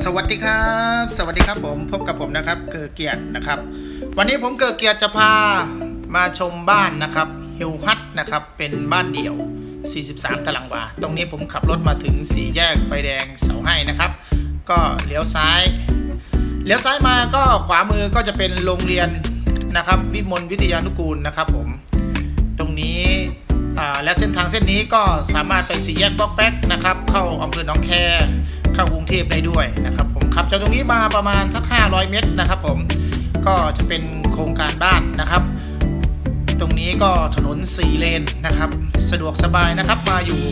สวัสดีครับ สวัสดีครับผมพบกับผมนะครับเกิดเกียรตินะครับ วันนี้ผมเกิดเกียรติจะพามาชมบ้านนะครับฮิวฮัทนะครับเป็นบ้านเดี่ยว 43 ตารางวา ตรงนี้ผมขับรถมาถึงสี่แยกไฟแดงเสาให้นะครับ ก็เลี้ยวซ้ายเลี้ยวซ้ายมาก็ขวามือก็จะเป็นโรงเรียนนะครับ วิมลวิทยานุกูลนะครับผมตรงนี้และเส้นทางเส้นนี้ก็สามารถไปสี่แยกบล็อกแป๊กนะครับ เข้าอำเภอหนองแค เข้ากรุงเทพได้ด้วยนะครับผมขับจากตรงนี้มาประมาณสัก 500 เมตรนะครับ ผมก็จะเป็นโครงการบ้านนะครับ ตรงนี้ก็ถนน4เลนนะครับ สะดวกสบายนะครับมาอยู่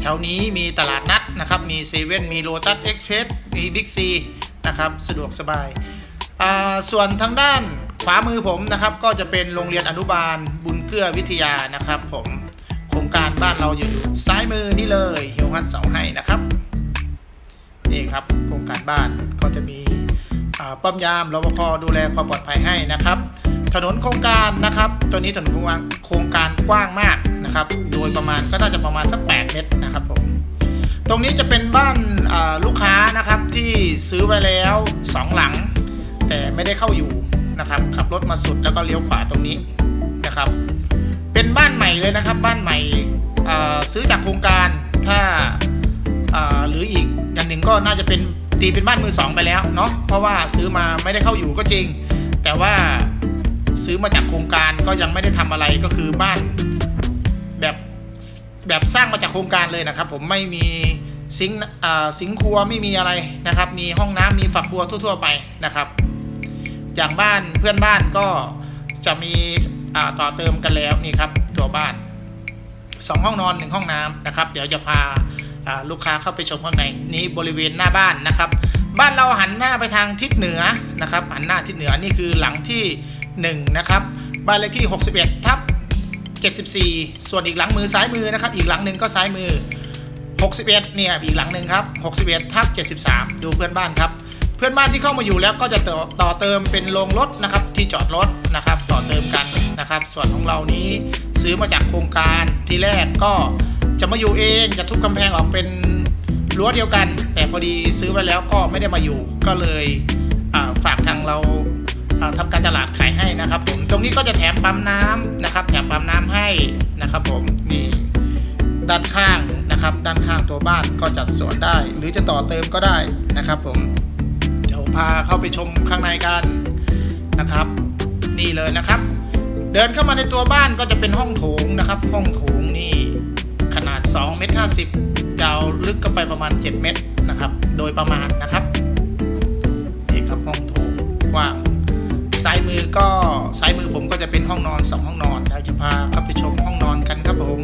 แถวนี้มีตลาดนัดนะครับ มีเซเว่นมีโ o ตัสเอ็กเพรสมีบิ๊กซีนะครับสะดวกสบายาส่วนทางด้านขวามือผมนะครับ ก็จะเป็นโรงเรียนอนุบาลบุญเกื้อวิทยานะครับ ผมโครงการบ้านเราอยู่ซ้ายมือนี่เลยฮิวฮัทเสาให้นะครับ นี่ครับโครงการบ้านก็จะมีป้อมยามรปภดูแลความปลอดภัยให้นะครับ ถนนโครงการนะครับตัวนี้ถนนโครงการโครงการกว้างมากนะครับ โดยประมาณก็น่าจะประมาณสัก 8 เมตรนะครับผมตรงนี้จะเป็นบ้านลูกค้านะครับที่ซื้อไว้แล้ว 2 หลัง แต่ไม่ได้เข้าอยู่นะครับขับรถมาสุดแล้วก็เลี้ยวขวาตรงนี้นะครับ เป็นบ้านใหม่เลยนะครับ บ้านใหม่ซื้อจากโครงการถ้า หนึ่งก็น่าจะเป็นตีเป็นบ้านมือสองไปแล้วเนาะเพราะว่าซื้อมาไม่ได้เข้าอยู่ก็จริง แต่ว่าซื้อมาจากโครงการก็ยังไม่ได้ทำอะไรก็คือบ้านแบบแบบสร้างมาจากโครงการเลยนะครับ ผมไม่มีซิงค์อ่าซิงค์ครัวไม่มีอะไรนะครับ มีห้องน้ำมีฝักบัวทั่ว ๆ ไปนะครับ อย่างบ้านเพื่อนบ้านก็จะมีอ่าต่อเติมกันแล้วนี่ครับตัวบ้านสองห้องนอนหนึ่งห้องน้ำนะครับ เดี๋ยวจะพา ลูกค้าเข้าไปชมข้างในนี้บริเวณหน้าบ้านนะครับ บ้านเราหันหน้าไปทางทิศเหนือนะครับ หันหน้าทิศเหนือนี่คือหลังที่1นะครับบ้านเลขที่ 61ทับ74 ส่วนอีกหลังมือซ้ายมือนะครับ อีกหลังหนึ่งก็ซ้ายมือ 61เนี่ยอีกหลังหนึ่งครับ61ทับ73 ดูเพื่อนบ้านครับเพื่อนบ้านที่เข้ามาอยู่แล้วก็จะต่อต่อเติมเป็นโรงรถนะครับที่จอดรถนะครับ ต่อเติมกันนะครับ ส่วนของเรานี้ซื้อมาจากโครงการที่แรกก็ จะมาอยู่เองจะทุบกำแพงออกเป็นรั้วเดียวกัน แต่พอดีซื้อไว้แล้วก็ไม่ได้มาอยู่ก็เลยฝากทางเราอ่าทำการตลาดขายให้นะครับผมตรงนี้ก็จะแถมปั๊มน้ำนะครับ แถมปั๊มน้ำให้นะครับผมนี่ด้านข้างนะครับ ด้านข้างตัวบ้านก็จัดสวนได้ หรือจะต่อเติมก็ได้นะครับผมเดี๋ยวพาเข้าไปชมข้างในกันนะครับ นี่เลยนะครับ เดินเข้ามาในตัวบ้านก็จะเป็นห้องโถงนะครับ ห้องโถงนี่ขนา ด2เมตร50 ยาวลึกก็ไปประมาณ 7 เมตรนะครับ โดยประมาณนะครับนี่ครับห้องโถงกว้างซ้ายมือก็ซ้ายมือผมก็จะเป็นห้องนอนสองห้องนอนเดี๋ยวจะพาเข้าไปชมห้องนอนกันครับผม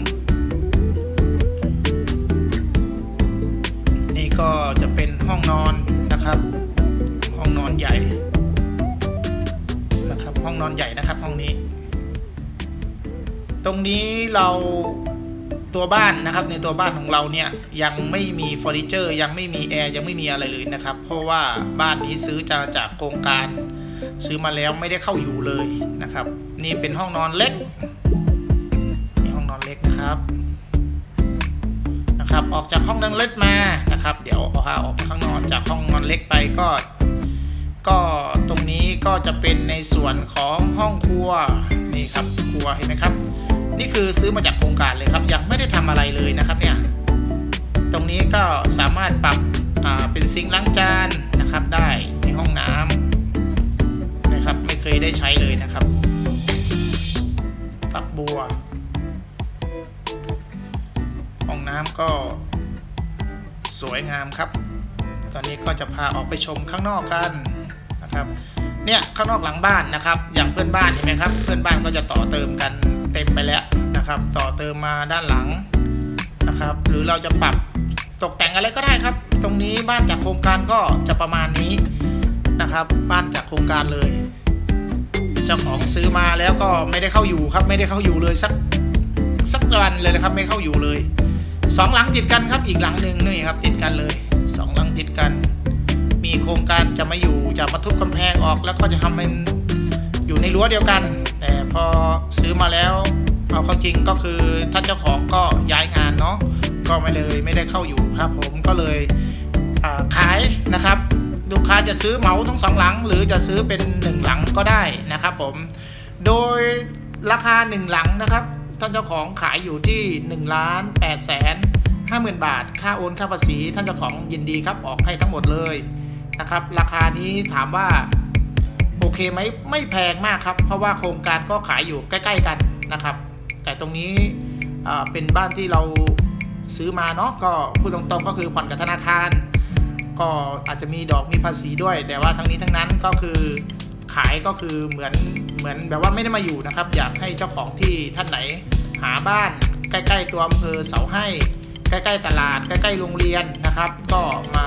นี่ก็จะเป็นห้องนอนนะครับ ห้องนอนใหญ่นะครับห้องนอนใหญ่นะครับห้องนี้ ตรงนี้เรา ตัวบ้านนะครับ ในตัวบ้านของเราเนี่ยยังไม่มีเฟอร์นิเจอร์ยังไม่มีแอร์ยังไม่มีอะไรเลยนะครับ เพราะว่าบ้านนี้ซื้อจากจากโครงการ ซื้อมาแล้วไม่ได้เข้าอยู่เลยนะครับ นี่เป็นห้องนอนเล็กนี่ห้องนอนเล็กนะครับนะครับ ออกจากห้องนอนเล็กมานะครับ เดี๋ยวพาออกข้างนอกจากห้องนอนเล็กไปก็ก็ตรงนี้ก็จะเป็นในส่วนของห้องครัวนี่ครับครัวเห็นไหมครับ นี่คือซื้อมาจากโครงการเลยครับ ยังไม่ได้ทำอะไรเลยนะครับเนี่ย ตรงนี้ก็สามารถปรับเป็นซิงค์ล้างจานนะครับ ได้ในห้องน้ำนะครับ ไม่เคยได้ใช้เลยนะครับ ฝักบัว ห้องน้ำก็สวยงามครับ ตอนนี้ก็จะพาออกไปชมข้างนอกกันนะครับ เนี่ยข้างนอกหลังบ้านนะครับ อย่างเพื่อนบ้านเห็นไหมครับ เพื่อนบ้านก็จะต่อเติมกัน เต็มไปแล้วนะครับ ต่อเติมมาด้านหลังนะครับ หรือเราจะปรับตกแต่งอะไรก็ได้ครับ ตรงนี้บ้านจากโครงการก็จะประมาณนี้นะครับ บ้านจากโครงการเลยเจ้าของซื้อมาแล้วก็ไม่ได้เข้าอยู่ครับ ไม่ได้เข้าอยู่เลยสักสักวันเลยนะครับ ไม่เข้าอยู่เลยสองหลังติดกันครับอีกหลังหนึ่งนี่ครับ ติดกันเลยสองหลังติดกัน มีโครงการจะมาอยู่จะมาทุบกำแพงออกแล้วก็จะทำเป็นอยู่ในรั้วเดียวกัน แต่พอซื้อมาแล้ว เอาเข้าจริงก็คือท่านเจ้าของก็ย้ายงานเนาะก็ไม่เลยไม่ได้เข้าอยู่ครับ ผมก็เลยขายนะครับลูกค้าจะซื้อเหมาทั้งสองหลัง หรือจะซื้อเป็นหนึ่งหลังก็ได้นะครับ ผมโดยราคาหนึ่งหลังนะครับท่านเจ้าของขายอยู่ที่1ล้าน8แสนห้าหมื่นบาท ค่าโอนค่าภาษีท่านเจ้าของยินดีครับออกให้ทั้งหมดเลยนะครับ ราคานี้ถามว่าโอเคไหมไม่แพงมากครับ เพราะว่าโครงการก็ขายอยู่ใกล้ ๆ กันนะครับ แต่ตรงนี้เป็นบ้านที่เราซื้อมาเนาะก็พูดตรงๆก็คือผ่อนกับธนาคาร ก็อาจจะมีดอกมีภาษีด้วย แต่ว่าทั้งนี้ทั้งนั้นก็คือขายก็คือเหมือนเหมือนแบบว่าไม่ได้มาอยู่นะครับ อยากให้เจ้าของที่ท่านไหนหาบ้านใกล้ๆตัวอำเภอเสาให้ ใกล้ๆตลาด ใกล้ๆโรงเรียนนะครับ ก็มา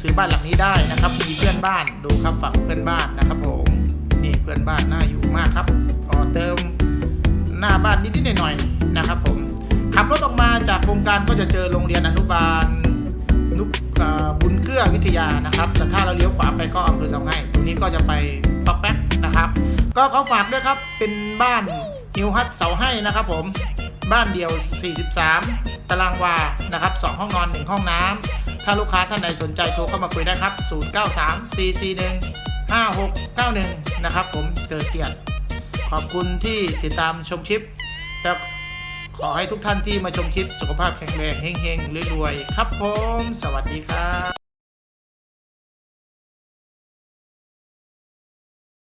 ซื้อบ้านหลังนี้ได้นะครับมีเพื่อนบ้านดูครับฝั่งเพื่อนบ้านนะครับผมนี่เพื่อนบ้านน่าอยู่มากครับต่อเติม หน้าบ้านนิดๆหน่อยๆนะครับผมขับรถออกมาจากโครงการก็จะเจอโรงเรียนอนุบาลนุกบุญเกื้อวิทยานะครับแต่ถ้าเราเลี้ยวขวาไปก็อำเภอเสาให้ตรงนี้ก็จะไปปักแป๊กนะครับ ก็เขาฝากด้วยครับเป็นบ้านฮิวฮัทเสาให้นะครับผมบ้านเดียว 43 ตารางวานะครับ 2 ห้องนอน 1 ห้องน้ำ ถ้าลูกค้าท่านใดสนใจโทรเข้ามาคุยได้ครับ 093441 5691 นะครับผมเกิดเกียรติ ขอบคุณที่ติดตามชมคลิป แล้วขอให้ทุกท่านที่มาชมคลิปสุขภาพแข็งแรงเฮงๆรวยๆครับผม สวัสดีครับ